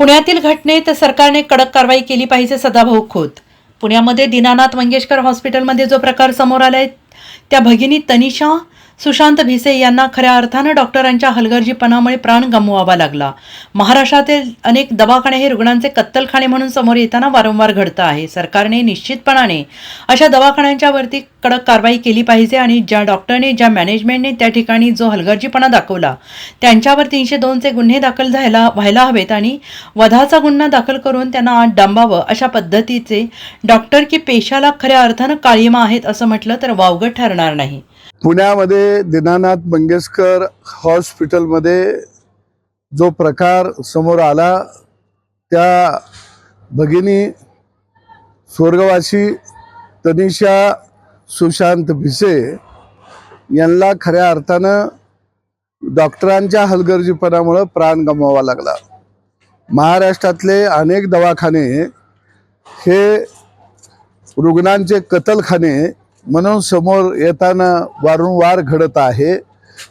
पुण्यातील घटनेत सरकारने कडक कारवाई केली पाहिजे सदाभाऊ खोत. पुण्यामध्ये दीनानाथ मंगेशकर हॉस्पिटलमध्ये जो प्रकार समोर आलाय त्या भगिनी तनिषा सुशांत भिसे यांना खऱ्या अर्थानं डॉक्टरांच्या हलगर्जीपणामुळे प्राण गमवावा लागला. महाराष्ट्रातील अनेक दवाखाने हे रुग्णांचे कत्तलखाने म्हणून समोर येताना वारंवार घडतं आहे. सरकारने निश्चितपणाने अशा दवाखान्यांच्या वरती कडक कारवाई केली पाहिजे आणि ज्या डॉक्टरने ज्या मॅनेजमेंटने त्या ठिकाणी जो हलगर्जीपणा दाखवला त्यांच्यावर तीनशे दोनचे गुन्हे दाखल झायला व्हायला हवेत आणि वधाचा गुन्हा दाखल करून त्यांना आत डांबावं अशा पद्धतीचे डॉक्टर की पेशाला खऱ्या अर्थानं काळीमा आहेत असं म्हटलं तर वावगं ठरणार नाही. पुण्यामध्ये दीनानाथ मंगेशकर हॉस्पिटलमध्ये जो प्रकार समोर आला त्या भगिनी स्वर्गवासी तनिषा सुशांत भिसे यांना खऱ्या अर्थानं डॉक्टरांच्या हलगर्जीपणामुळं प्राण गमवावा लागला. महाराष्ट्रातले अनेक दवाखाने हे रुग्णांचे कतलखाने म्हणून समोर येताना वारंवार घडत आहे.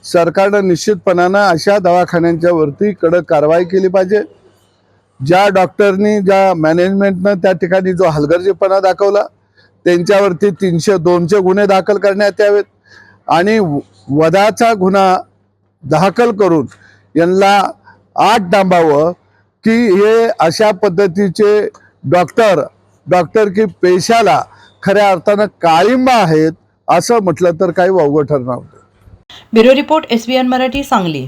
सरकारनं निश्चितपणानं अशा दवाखान्यांच्या वरती कडक कारवाई केली पाहिजे. ज्या डॉक्टरनी ज्या मॅनेजमेंटनं त्या ठिकाणी जो हलगर्जीपणा दाखवला त्यांच्यावरती तीनशे दोनशे गुन्हे दाखल करण्यात यावेत. आणि व- वधाचा गुन्हा दाखल करून यांना आठ डांबावं की हे अशा पद्धतीचे डॉक्टर डॉक्टर की पेशाला खऱ्या अर्थानं काळिंबा आहेत असं म्हटलं तर काही वावगं ठरणार bureau report S Marathi Sangli.